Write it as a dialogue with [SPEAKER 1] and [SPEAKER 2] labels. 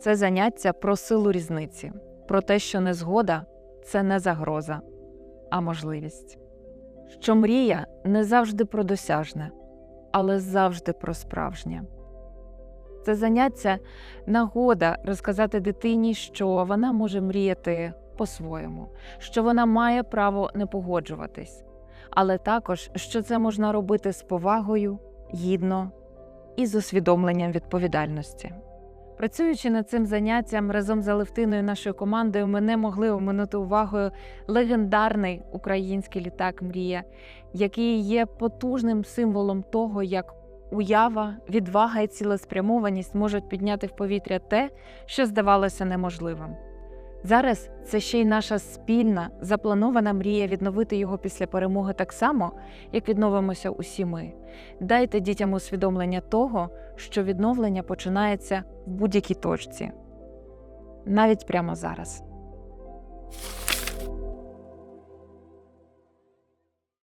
[SPEAKER 1] Це заняття про силу різниці, про те, що незгода це не загроза, а можливість. Що мрія не завжди про досяжне, але завжди про справжнє. Це заняття нагода розказати дитині, що вона може мріяти по-своєму, що вона має право не погоджуватись, але також що це можна робити з повагою, гідно і з усвідомленням відповідальності. Працюючи над цим заняттям разом з Алевтиною нашою командою, ми не могли оминути увагою легендарний український літак Мрія, який є потужним символом того, як уява, відвага і цілеспрямованість можуть підняти в повітря те, що здавалося неможливим. Зараз це ще й наша спільна запланована мрія відновити його після перемоги так само, як відновимося усі ми. Дайте дітям усвідомлення того, що відновлення починається в будь-якій точці, навіть прямо зараз.